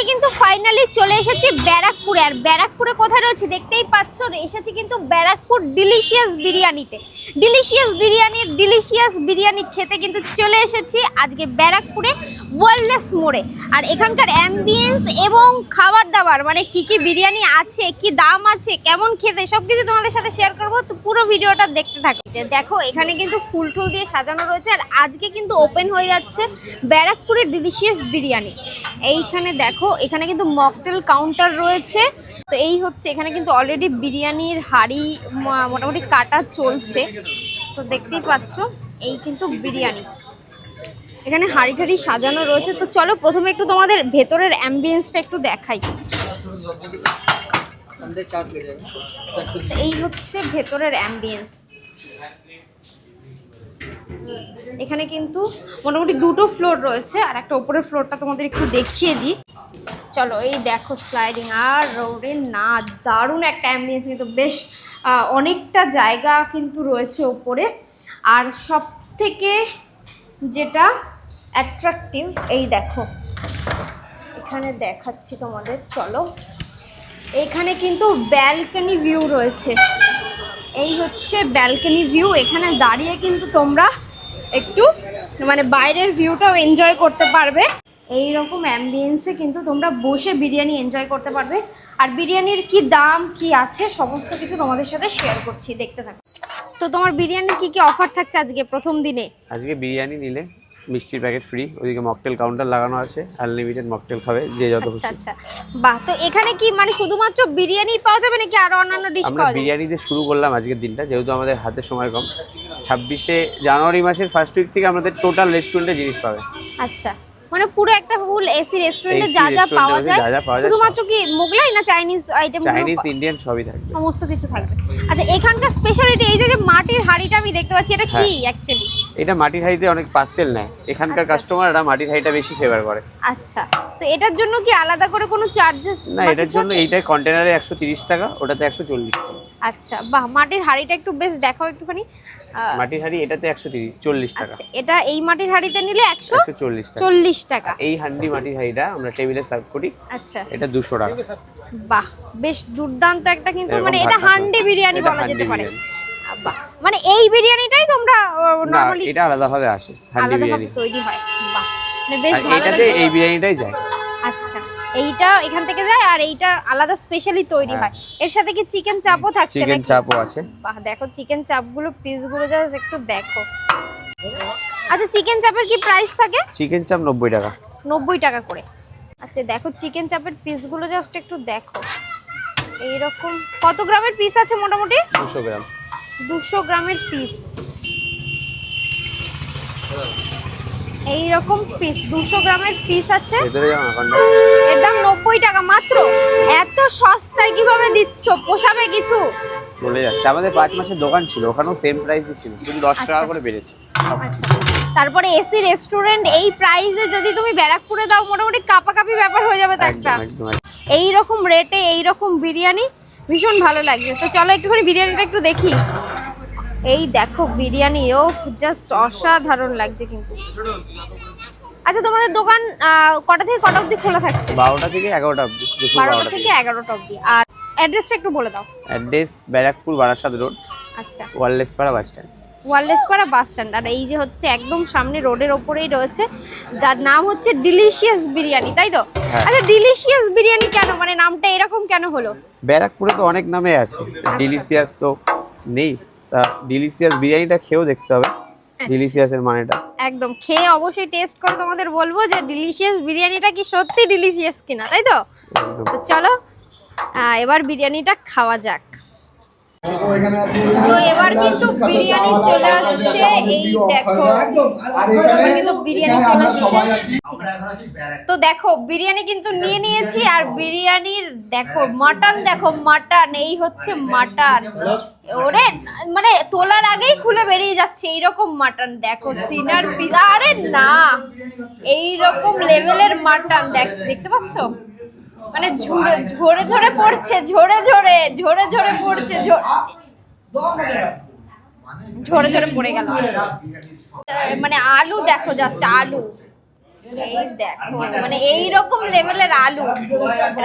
আজকে কিন্তু ফাইনালি চলে এসেছি ব্যারাকপুরে। আর ব্যারাকপুরে কোথায় রয়েছে দেখতেই পাচ্ছ, এসেছি কিন্তু ব্যারাকপুর ডিলিশিয়াস বিরিয়ানিতে। ডিলিশিয়াস বিরিয়ানির ডিলিশিয়াস বিরিয়ানি খেতে কিন্তু চলে এসেছি আজকে ব্যারাকপুরে ওয়েলনেস মোড়ে। আর এখানকার অ্যাম্বিয়েন্স এবং খাবার দাবার মানে কি কি বিরিয়ানি আছে, কি দাম আছে, কেমন খেতে সব কিছু তোমাদের সাথে শেয়ার করব। তো পুরো ভিডিওটা দেখতে থাকো। দেখো, এখানে কিন্তু ফুল টুল দিয়ে সাজানো রয়েছে। আর আজকে কিন্তু ওপেন হয়ে যাচ্ছে ব্যারাকপুরের ডিলিশিয়াস বিরিয়ানি। এইখানে দেখো এখানে কিন্তু মকটেল কাউন্টার রয়েছে। তো এই হচ্ছে, এখানে কিন্তু অলরেডি বিরিয়ানির হাড়ি মোটামুটি কাটা চলছে। তো দেখতেই পাচ্ছ, এই কিন্তু বিরিয়ানি। এখানে হাড়ি টাড়ি সাজানো রয়েছে। তো চলো, প্রথমে একটু তোমাদের ভেতরের অ্যাম্বিয়েন্সটা একটু দেখাই। এই হচ্ছে ভেতরের অ্যাম্বিয়েন্স এখানে কিন্তু মোটামুটি দুটো ফ্লোর রয়েছে। আর একটা উপরের ফ্লোরটা তোমাদের একটু দেখিয়ে দিই। চলো, এই দেখো স্লাইডিং আর রোডে না, দারুণ একটা অ্যাম্বিয়েন্স কিন্তু বেশ অনেকটা জায়গা কিন্তু রয়েছে ওপরে আর সব থেকে যেটা অ্যাট্রাকটিভ এই দেখো, এখানে দেখাচ্ছি তোমাদের, চলো। এখানে কিন্তু ব্যালকনি ভিউ রয়েছে। এই হচ্ছে ব্যালকনি ভিউ এখানে দাঁড়িয়ে কিন্তু তোমরা একটু মানে বাইরের ভিউটাও এনজয় করতে পারবে। এই রকম অ্যাম্বিয়েন্সে কিন্তু তোমরা বসে বিরিয়ানি এনজয় করতে পারবে। আর বিরিয়ানির কি দাম কি আছে সমস্ত কিছু তোমাদের সাথে শেয়ার করছি দেখতে থাকো। তো তোমার বিরিয়ানির কি কি অফার থাকছে আজকে প্রথম দিনে? আজকে বিরিয়ানি নিলে মিষ্টির প্যাকেট ফ্রি ওইদিকে মকটেল কাউন্টার লাগানো আছে আনলিমিটেড মকটেল খাবে যে যত আচ্ছা খুশি। আচ্ছা। বাহ তো এখানে কি মানে শুধুমাত্র বিরিয়ানি পাওয়া যাবে নাকি আরও অন্যান্য ডিশ পাওয়া যাবে? আমরা বিরিয়ানি দিয়ে শুরু করলাম আজকের দিনটা যেহেতু আমাদের হাতে সময় কম। ছাব্বিশে জানুয়ারি মাসের ফার্স্ট উইক থেকে আমাদের টোটাল রেস্টুরেন্টে জিনিস পাবে। আচ্ছা। মানে পুরো একটা ফুল এসি রেস্টুরেন্টে যা যা পাওয়া যায় শুধুমাত্র কি মোগলাই না চাইনিজ আইটেম চাইনিজ ইন্ডিয়ান সবই থাকবে। সমস্ত কিছু থাকবে। আচ্ছা এখানকার স্পেশালিটি এই যে মাটির হাঁড়িটা আমি দেখতে পাচ্ছি এটা কি। অ্যাকচুয়ালি এটা মাটির হাঁড়িতে অনেক পার্সেল নেয়। এখানকার আচ্ছা। কাস্টমাররা মাটির হাঁড়িটা বেশি ফেভার করে। আচ্ছা। তো এটার জন্য কি আলাদা করে কোনো চার্জেস না এটার জন্য এইটাই কন্টেনারে একশো তিরিশ টাকা ওটাতে একশো চল্লিশ টাকা। আচ্ছা বাহ মাটির হাঁড়িটা একটু বেশ দেখাও একটুখানি। মাটির হাঁড়ি এটাতে একশো তিরিশ চল্লিশ টাকা। আচ্ছা এটা এই মাটির হাঁড়িতে নিলে একশো একশো চল্লিশ টাকা। চল্লিশ টাকা। এই হান্ডি মাটির হাঁড়িটা আমরা টেবিলে সার্ভ করি। আচ্ছা। এটা দুশো টাকা। বাহ বেশ দুর্দান্ত একটা কিন্তু মানে এটা হান্ডি বিরিয়ানি বলা যেতে পারে। বাহ। মানে এই বিরিয়ানিটাই তোমরা নরমালি এটা আলাদাভাবে আসে হান্ডি বিরিয়ানি। তৈরি হয়। বাহ মানে বেশ ভালো এটাতে এই বিরিয়ানিটাই যায়। আচ্ছা এইটা এখান থেকে যায় আর এইটা আলাদা স্পেশালি তৈরি হ্যাঁ। হয়। এর সাথে কি চিকেন চাপও থাকছে চিকেন চাপও আছে। বাহ দেখো চিকেন চাপগুলো পিসগুলো জাস্ট একটু দেখো। আচ্ছা চিকেন চাপের কি প্রাইস থাকে? চিকেন চাপ নব্বই টাকা। নব্বই টাকা করে। আচ্ছা দেখো চিকেন চাপের পিসগুলো জাস্ট একটু দেখো। এই রকম কত গ্রামের পিস আছে মোটামুটি? দুশো গ্রাম। দুশো গ্রামের পিস এইরকম পিস দুশো গ্রামের পিস আছে। এর দাম নব্বই টাকা মাত্র। এত সস্তায় কীভাবে দিচ্ছ? পোষাবে কিছু? চলে যাচ্ছে। আমাদের পাঁচ মাসের দোকান ছিল ওখানেও সেম প্রাইসই ছিল শুধু দশ টাকা আচ্ছা। করে বেড়েছে। আচ্ছা। তারপরে এসি রেস্টুরেন্ট এই প্রাইসে যদি তুমি ব্যারাকপুরে দাও মোটামুটি কাপাকাপি ব্যাপার হয়ে যাবে তো একটা। এই রকম রেটে এই রকম বিরিয়ানি ভীষণ ভালো লাগছে। তো চলো একটুখানি বিরিয়ানিটা একটু দেখি। এই দেখো বিরিয়ানি ও জাস্ট অসাধারণ লাগছে কিন্তু। আচ্ছা তোমাদের দোকান কটা থেকে কটা অবধি খোলা থাকছে? বারোটা থেকে এগারোটা অবধি বারোটা থেকে এগারোটা অবধি। আর অ্যাড্রেসটা একটু বলে দাও। অ্যাড্রেস ব্যারাকপুর বারাসাত রোড আচ্ছা। ওয়ারলেসপাড়া বাস স্ট্যান্ড। ওয়ারলেসপাড়া bus stand. আর এই যে হচ্ছে একদম সামনে রোডের ওপরেই রয়েছে যার নাম হচ্ছে ডিলিশিয়াস বিরিয়ানি তাই তো? হ্যাঁ। আচ্ছা ডিলিশিয়াস বিরিয়ানি কেন? মানে নামটা এরকম কেন হলো? ব্যারাকপুরে তো অনেক নামে আছে। ডিলিশিয়াস তো নেই। তা ডিলিশিয়াস বিরিয়ানিটা খেয়েও দেখতে হবে। ডিলিশিয়াস ডিলিশিয়াসের মানেটা। একদম খেয়ে অবশ্যই টেস্ট করে তোমাদের বলব যে ডিলিশিয়াস বিরিয়ানিটা কি সত্যি ডিলিশিয়াস কিনা তাই তো? তো চলো এবার বিরিয়ানিটা খাওয়া যাক। তো এবার কিন্তু বিরিয়ানি চলে আসছে এই দেখো। কিন্তু বিরিয়ানি চলে আসছে। তো দেখো বিরিয়ানি কিন্তু নিয়ে নিয়েছি আর বিরিয়ানির দেখো মাটন দেখো মাটন এই হচ্ছে মাটন। ওরে মানে তোলার আগেই খুলে বেরিয়ে যাচ্ছে এইরকম মাটন দেখো সিনার পিজা আরে না এইরকম লেভেলের মাটন দেখ দেখতে পাচ্ছ? মানে ঝরে ঝরে ঝরে পড়ছে, ঝরে ঝরে ঝরে ঝরে পড়ছে ঝরে ঝরে পড়ে গেল। মানে আলু দেখো জাস্ট আলু। এই দেখো মানে এইরকম লেভেলের আলু।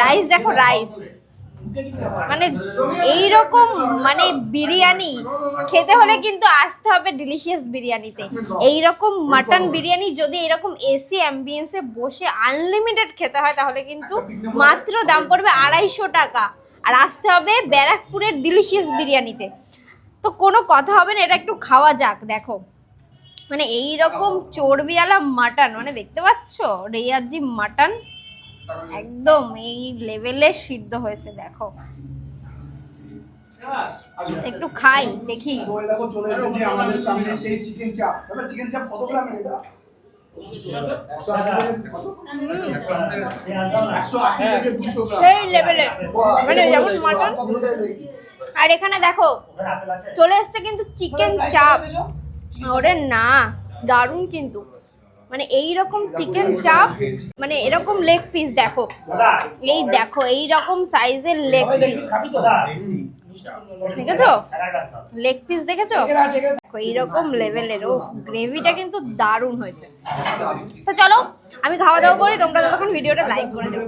রাইস দেখো রাইস মানে এই রকম মানে বিরিয়ানি খেতে হলে কিন্তু আসতে হবে ডিলিশিয়াস বিরিয়ানিতে। এই রকম মাটন বিরিয়ানি যদি এরকম এসি অ্যাম্বিয়েন্সে বসে আনলিমিটেড খেতে হয়, তাহলে কিন্তু মাত্র দাম পড়বে আড়াইশো টাকা। আর আসতে হবে ব্যারাকপুরের ডিলিশিয়াস বিরিয়ানিতে। তো কোনো কথা হবে না, এটা একটু খাওয়া যাক, দেখো। মানে এই রকম চর্বিওয়ালা মাটন মানে দেখতে পাচ্ছ? রেয়ারজি মাটন একদম এই লেভেলে সিদ্ধ হয়েছে দেখো। একটু খাই দেখি। দেখো চলে এসেছে আমাদের সামনে সেই চিকেন চাপ দাদা চিকেন চাপ কত গ্রামের এটা? একশো আশি থেকে দুশো গ্রাম। সেই লেভেলের মানে যেমন মাটন আর এখানে দেখো চলে এসছে কিন্তু চিকেন চাপ ওরে না দারুণ কিন্তু। মানে এই রকম চিকেন চাপ মানে এরকম লেগ পিস দেখো। এই দেখো এই রকম সাইজের লেগ পিস দেখেছ? লেগ পিস দেখেছ? দেখো, এইরকম লেভেলের ও গ্রেভিটা কিন্তু দারুণ হয়েছে। তো চলো, আমি খাওয়া দাওয়া করি, তোমরা তখন ভিডিওটা লাইক করে দেবো।